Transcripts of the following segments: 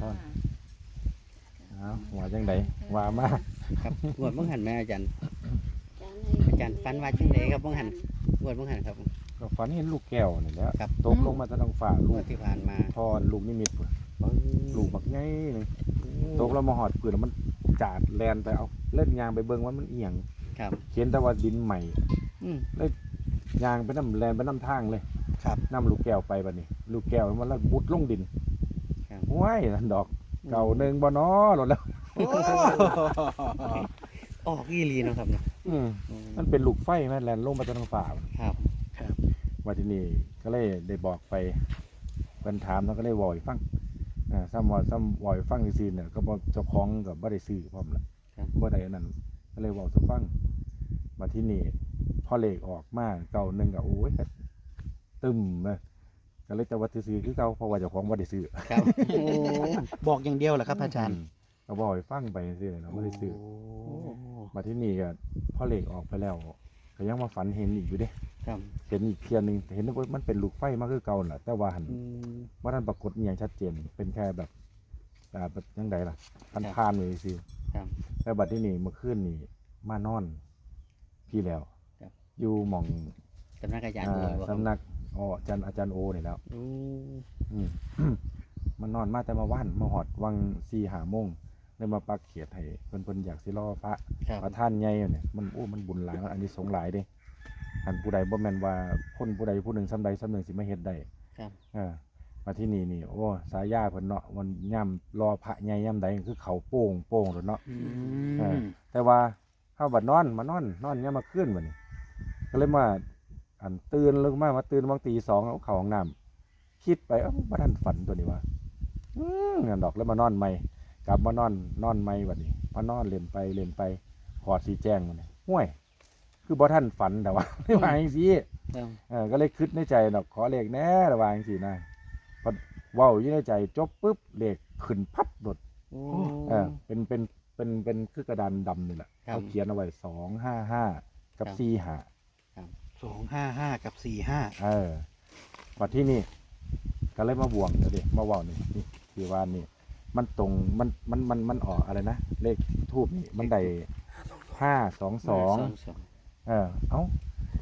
ท่อน เอาว่าจังไดว่ามาครับงวดเมื่อหันแม่อาจารย์ อาจารย์ฝันว่าจังใดครับบ่หันงวดเมื่อหันครับ ก็ฝันเห็นลูกแก้วนี่แหละครับ ตกลงมาจากทางฟ้างลูวกดที่ผ่านมาพรลูกนิมิตพุ่นลูกบักใหญ่หนึงตกแล้วมาหอดปืนแล้วมันจาดแลนไปเอาเล่นยางไปเบิ่งว่ามันเอียงครับ เขียนแต่ว่าดินใหม่อืม ยางไปน้ำแลนไปน้ำทางเลยครับ น้ำลูกแก้วไปบัดนี้ ลูกแก้วมันแล้วบุดลงดิน ครับว้ายนั่นดอกเก่าหนึ่งบ่น้อหลดแล้วโอ้ออกอีหลีเนาะครับเนาะอืม มันเป็นลูกไฟแม่นแลนลงมาจากทางฟ้าครับว่าที่นี่ก็เลยได้บอกไปเพิ่นถามแล้วก็เลยเวอยฟังอ่าซ้ำว่าซ้ำเวอยฟังซื่อๆเนี่ยก็บ่เจ้าของก็บ่ได้ซื้อพร้อมละครับ บ่ได้อันนั้น ก็เลยเว้าสู่ฟังมาที่นี่พอเลขออกมาเก่าหนึงก็โอ้ยก็ตึมเลย ก็เลยจะว่าซื้อๆคือเก่าเพราะว่าเจ้าของบ่ได้ซื้อครับโอ้บอกอย่างเดียวเหรอครับ อาจารย์มก็บ่ให้ฟังไปซื่อๆเนาะบ่ได้ซื้อโอ้มาที่นี่ก็พอเลขออกไปแล้วก็ยังมาฝันเห็นอีกอยู่เด้ครับเห็นอีกเทียหนึงเห็นว่ามันเป็นลูกไฟมาคือเก่าน่ะแต่ว่าหันอืมว่าท่านปรากฏอหย่างชัดเจนเป็นแค่แบบอ่าแบบยังไงล่ะพันครับพานเลยสิครับแต่บัดที่นี่เมื่อคืนนี่มานอนพี่แล้วครับอยู่หมองสำนักอาจารย์อ่าเลยบ่ครับสำนัก อ๋ออาจารย์อาจารย์โอนี่แล้วอืมอืม มันนอนมาแต่มาว่านมาหอดวังสี่หาโมงเลยมาปักเขียดให้เพิ่นเพิ่นอยากสิรอพระครับ พระท่านใหญ่เนี่ยมันโอ้มันบุญหลายอันนี้สงส์หลายเด้อันผู้ใดบ่แม่นว่าคนผู้ใดผู้หนึ่งซ้ำใดซ้ำหนึ่งสิมาเฮ็ดได้ครับ เออมาที่นี่นี่โอ้สายาเพิ่นเนาะมันย่ำรอพระใหญ่ย่ำใดคือเขาโป่งโป่งโดดเนาะ อืเออมแต่ว่าเฮาบัดนอนมานอนนอนย่ำมาขึ้นบัดนี้ ก็เลยมา อันตื่นลงมามาตื่นบางตีสองเอาเข้าห้องน้ำคิดไปเอ้าบ่ทันฝันตัวนี้ว่าอืมนั่นดอกแล้วมานอนใหม่กลับมานอนนอนใหม่บัดนี้มานอนเล่นไปเล่นไปขอดสีแจ้งมันห่วย คือบ่ทันฝันแต่ว่าไม่ว่าจังซี่ครับเออก็เลยคิดในใจดอกขอเลขแหน่ระหว่างสินะพอเว้าอยู่ในใจจบปุ๊บเลขขึ้นพับโดดโอ้เออเป็นเป็นเป็นเป็นคือกระดานดำนี่แหละครับเขาเขียนเอาไว้สองห้าห้ากับครับสี่ห้า สองห้าห้ากับสี่ห้าเออมาที่นี่ก็เลยมาบวงเดี๋ยวดิมาเว่านี่นี่ที่ว่านี่ มันตรงมันมันมันมันออกอะไรนะเลขทูบนี่มันได้ห้าสองสองสองเออ เอ้า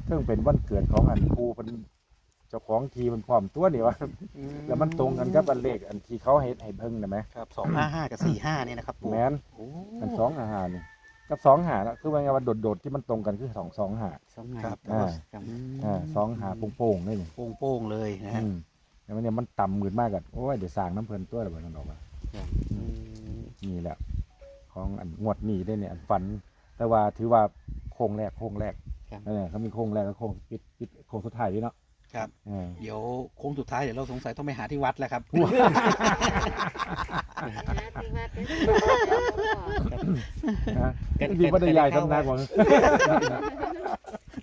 ซึ่งเป็นวันเกิดของอันครูเป็นเจ้าของทีมันพร้อมตัวนี่วะแล้วมันตรงกันกับอันเลขอันที่เขาให้ให้เพิ่งนะไหมครับสองห้าห้ากับสี่ห้าเนี่ยนะครับปู่แมนโอ้อันสองอาหารนี่ กับสองหานะคือว่าไงว่าโดดๆที่มันตรงกันคือสองสองหา สองงานครับ อ่าครับอ่าสองหาโป่งๆนี่นี่โป้งโป้งๆเลยนะฮะอืมแล้วมันเนี่ยมันต่ำมืดมากกันโอ้ยเดี๋ยวสร้างน้ำเพลินตัวอะไรแบบนั้นออกมาครับอืมนี่แหละ ของอันงวดนี้ได้เนี่ยอันฝัน แต่ว่าถือว่าโค้งแรกโค้งแรกครับเออเขามีโค้งแรกกับโค้งปิดปิดโค้งสุดท้ายด้วยเนาะครับ เออ เดี๋ยวโค้งสุดท้ายเดี๋ยวเราสงสัยต้องไปหาที่วัดแล้วครับ นะก็ดีว่า ได้ยายทำนาก่อน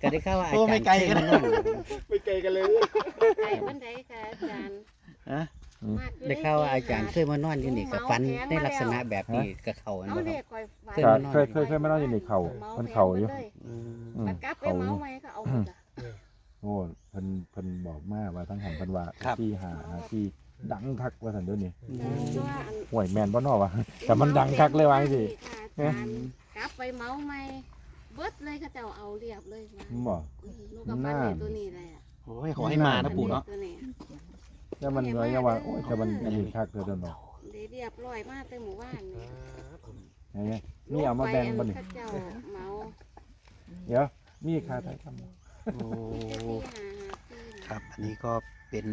ก็ได้ข่าวว่าอาโอ้จารย์ไม่ไกลกันเคยมานอนไม่ไกลกันเลยไก่บันไดค่ะอาจารย์ฮะ มกอยู่ได้ข่าวว่าอาจารย์เคยมานอนอยู่นี่กับฟันในลักษณะแบบนี้กับเขาอันเอาบ่คเด็รับกคอยฝันเคยก็มานอนเคยเคยเคยมานอนอยู่ในเขามันเขาอยู่ อืมอืมมันกลับไปเขาอเมายู่ไหมก็เอาหมดอะ โอ้เพิ่นเพิ่นบอกมาว่าทั้งหันเพิ่นว่าครับ ที่หาที่ ดังคักว่าซั่นเดี๋ยวนี้แต่ว่าอันห่วยแม่นบ่เนาะวะแต่มันดังคักเลยว่าจังซี่ค่ะอาจารย์กลับไปเมาไหมเบิดเลยเขาเจ้าเอาเรียบเลยมามันบ่ลูกกับฟันนี่ตัวนี้เลยอะโอ้ยขอให้มานะปู่เนาะตัวนี้แต่มันว่าอย่าว่าโอ้ยแต่มันอันนี้คักเด้อเด้อเนาะได้เรียบร้อยมากแต่หมู่บ้านนี่ไงเนี่ยมีเอามาแบ่งบ่นี่เขาเจ้าเมาเดี๋ยวมีค่าไทยทำโอ้ที่หาหาที่ครับ อันนี้ก็เป็น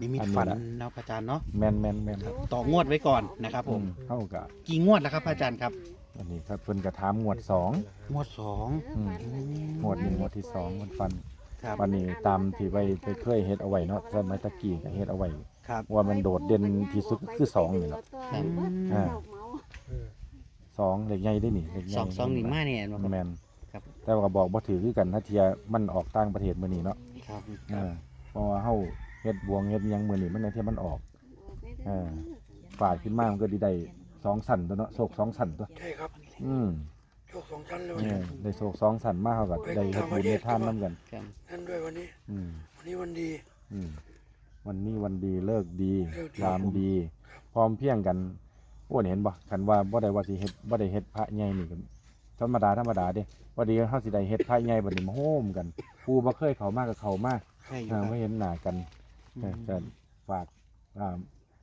นิมิตอันนี้ฝันละนะพระอาจารย์เนาะแม่นแม่นแม่นครับต่องวดไว้ก่อนนะครับผม อืเฮาก็กี่งวดแล้วครับพระอาจารย์ครับ อันนี้ครับเพิ่นก็ถามงวดสอง งวดสองเออฝันแบบนี้งวดนี้งวดที่สองมันฟันครับวันนี้ตามที่ไว้ไปเคยเฮ็ดเอาไว้เนาะสมัยตะกี้ก็เฮ็ดเอาไว้ ครับว่ามันโดดเด่นที่สุดก็คือสองนี่แหละ อ่า สองเลขใหญ่ได้นี่เลขใหญ่สองสองนี่มาเนี่ยบ่ครับ แม่นครับ แต่ว่าก็บอกบ่ถือคือกันถ้าเทียมันออกต่างประเทศมื้อนี้เนาะครับ เออเพราะว่าเฮา เฮ็ดบวงเฮ็ดหยังมื้อนี้มันในเทียมันออก เออ ฝาดขึ้นมามันก็ดีได้สองสั่นตัวเนาะโศกสองสั่นตัว ใช่ครับอืมโชคสองชั้นเลยเอวันนี้อได้โศกสองสั่นมาเฮาก็ได้เฮ็ดบุญได้ทานนํกัน ครับนั่นด้วยวันนี้ อืม วันนี้วันดี อืมวันนี้วันดีเลิกดีเลิกดี ยามดี พร้อมเพรียงกันโอ้นี่เห็นบ่คันว่าบ่ได้ว่าสิเฮ็ดบ่ได้เฮ็ดพระใหญ่นี่ก็ธรรมดาธรรมดาเด้พอดีเฮาสิได้เฮ็ดพระใหญ่บัดนี้มาโฮมกันผู้บ่เคยเข้ามาก็เข้ามาใช่อยู่อ่าครับไม่เห็นหน้ากัน อืเออมก็ฝากอ่า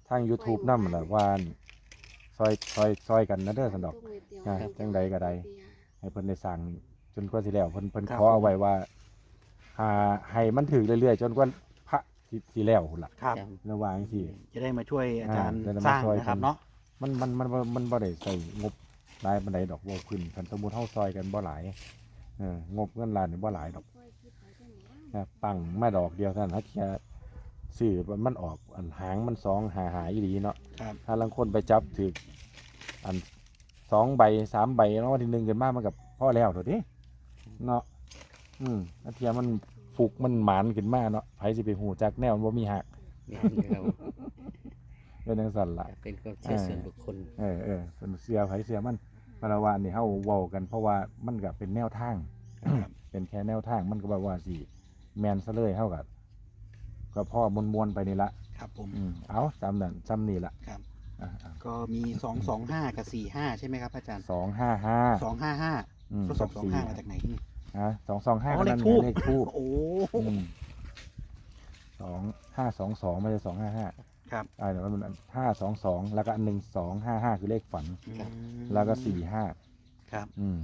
ทาง YouTube นำล่ะว่าซอยซอยซอยกันนะเด้อสันดอก อ่าจังใดก็ได้ ให้เพิ่นได้สร้างจนกว่าสิแล้วเพิ่นเพิ่นขอเอาไว้ว่าหาให้มันถึกเรื่อยๆ จนกว่าพระสิสิแล้วพุ่นล่ะครับ ระหว่างสิจะได้มาช่วยอาจารย์อ่าจะได้สมาร้างช่วยนะครับกัน เนาะ มันมันมันมันมันบ่ได้ใส่งบหลายปานใดดอกบ่ขึ้นคันสมมุติเฮาซอยกันบ่หลายเอองบเงินล้านนี่บ่หลายดอก นะปังมาดอกเดียวเท่านั้นถ้าแค่ ซื้อมันออกอันหางมันสองหาหาอีหลีเนาะครับถ้าลังคนไปจับถืออันสองใบสามใบแล้ววันที่หนึ่งกันมากมันกับพ่อแล้วเถอะดิเนาะอืมอาเทียมันฟุกมันหมานขึ้นมาเนาะไผสิไปหูจักแนวมันบ่มีหักแม่นอยู่ครับเป็นจังซั่นล่ะเป็นความเชื่อส่วนบุคคลเออเออเป็นเสียไผเสียมันพาราวานนี่เฮาเว้ากันเพราะว่ามันก็เป็นแนวทางครับเป็นแค่แนวทางมันก็แบบว่าสิแมนซะเลยเฮากับ ก็พ่อมวนๆไปนี่ละครับผมอืมเอาจำนั่นจำนี่ละครับ อ่าก็มีสองสองห้ากับสี่ห้าใช่ไหมครับอาจารย์สองห้าห้าสองห้าห้าอืมก็สองสองสี่ห้ามาจากไหนนี่ฮะสองสองห้าอ๋อนั่นเลขทูปไงเลขทูบโอ้ สองห้าสองสองไม่ใช่สองห้าห้าครับอ่าเดี๋ยวมันห้าสองสองแล้วก็อันหนึ่งสองห้าห้าคือเลขฝัน อืมแล้วก็สี่ห้าครับอืม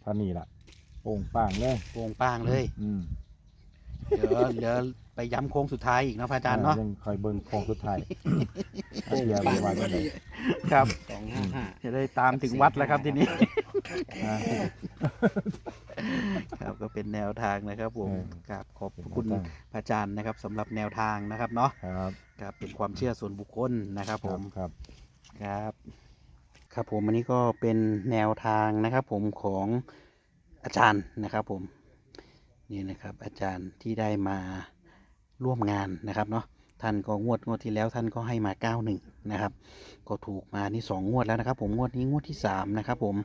เท่านี้ล่ะโป่งป้างเลยโปร่งป้างเลย อืม เดี๋ยวเดี๋ยว ไปย้ำโค้งสุดท้ายอีกเนาะพระอาจารย์เนาะยังคอยเบิ่งโค้งสุดท้ายอาเทียบว่าจังไดครับสองห้าห้าจะได้ตามถึงวัดแล้วครับทีนี้ อ่า ครับก็เป็นแนวทางนะครับผมเออครับขอบคุณพระอาจารย์นะครับสำหรับแนวทางนะครับเนาะครับครับเป็นความเชื่อส่วนบุคคลนะครับผม ครับ ครับ ครับผมอันนี้ก็เป็นแนวทางนะครับ ผมของอาจารย์นะครับผมนี่นะครับอาจารย์ที่ได้มา ร่วมงานนะครับเนาะท่านก็งวดงวดที่แล้วท่านก็ให้มาเก้าหนึ่งนะครับก็ถูกมานี่สองงวดแล้วนะครับ ผมงวดนี้งวดที่สามนะครับผม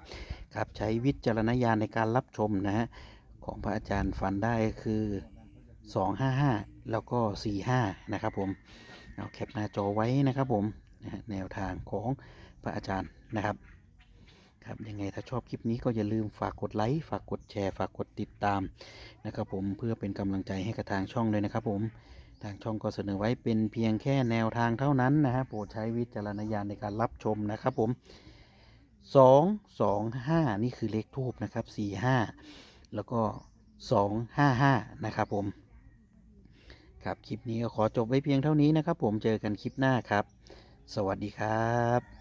ครับใช้วิจารณญาณในการรับชมนะฮะของพระอาจารย์ฝันได้คือสองห้าห้าแล้วก็สี่ห้านะครับผมเอาแคปหน้าจอไว้นะครับผมแนวทางของพระอาจารย์นะครับ ครับยังไงถ้าชอบคลิปนี้ก็อย่าลืมฝากกดไลค์ฝากกดแชร์ ฝากกดติดตามนะครับผมเพื่อเป็นกำลังใจให้กับทางช่องเลยนะครับผมทางช่องก็เสนอไว้เป็นเพียงแค่แนวทางเท่านั้นนะฮะโปรดใช้วิจารณญาณในการรับชมนะครับผมสองสองห้านี่คือเลขทูบนะครับสี่ห้าแล้วก็สองห้าห้านะครับผมครับคลิปนี้ก็ขอจบไว้เพียงเท่านี้นะครับผมเจอกันคลิปหน้าครับ สวัสดีครับ